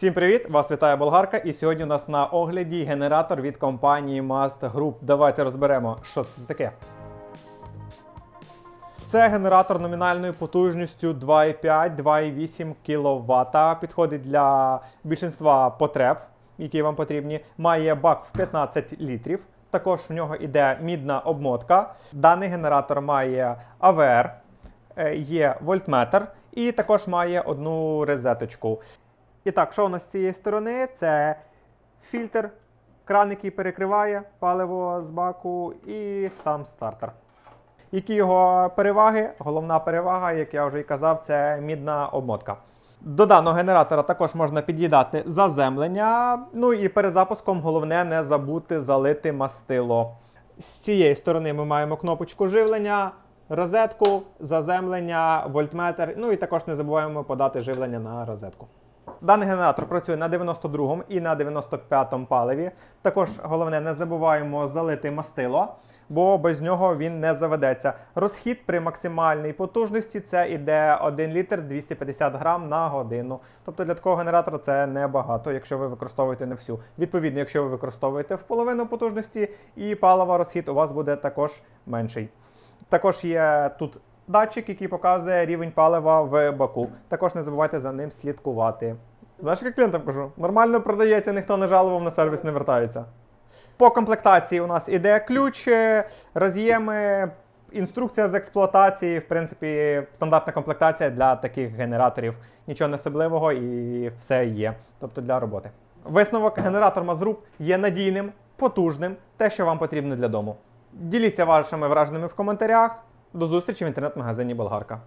Всім привіт! Вас вітає Болгарка. І сьогодні у нас на огляді генератор від компанії Mast Group. Давайте розберемо, що це таке. Це генератор номінальною потужністю 2,5-2,8 кВт. Підходить для більшинства потреб, які вам потрібні. Має бак в 15 літрів. Також в нього йде мідна обмотка. Даний генератор має АВР, е, є вольтметр і також має одну розеточку. І так, що у нас з цієї сторони? Це фільтр, кран, який перекриває паливо з баку, і сам стартер. Які його переваги? Головна перевага, як я вже і казав, це мідна обмотка. До даного генератора також можна під'їдати заземлення. Ну і перед запуском головне не забути залити мастило. З цієї сторони ми маємо кнопочку живлення, розетку, заземлення, вольтметр. Ну і також не забуваємо подати живлення на розетку. Даний генератор працює на 92-му і на 95-му паливі. Також головне, не забуваємо залити мастило, бо без нього він не заведеться. Розхід при максимальній потужності це іде 1 літр 250 грам на годину. Тобто для такого генератора це небагато, якщо ви використовуєте не всю. Відповідно, якщо ви використовуєте в половину потужності, і палива розхід у вас буде також менший. Також є тут датчик, який показує рівень палива в баку. Також не забувайте за ним слідкувати. Знаєш, як клієнтам кажу, нормально продається, ніхто не жалував, на сервіс не вертається. По комплектації у нас іде ключ, роз'єми, інструкція з експлуатації. В принципі, стандартна комплектація для таких генераторів. Нічого не особливого і все є. Тобто для роботи. Висновок генератор Mazrup є надійним, потужним, те, що вам потрібно для дому. Діліться вашими враженнями в коментарях. До зустрічі в інтернет-магазині Болгарка.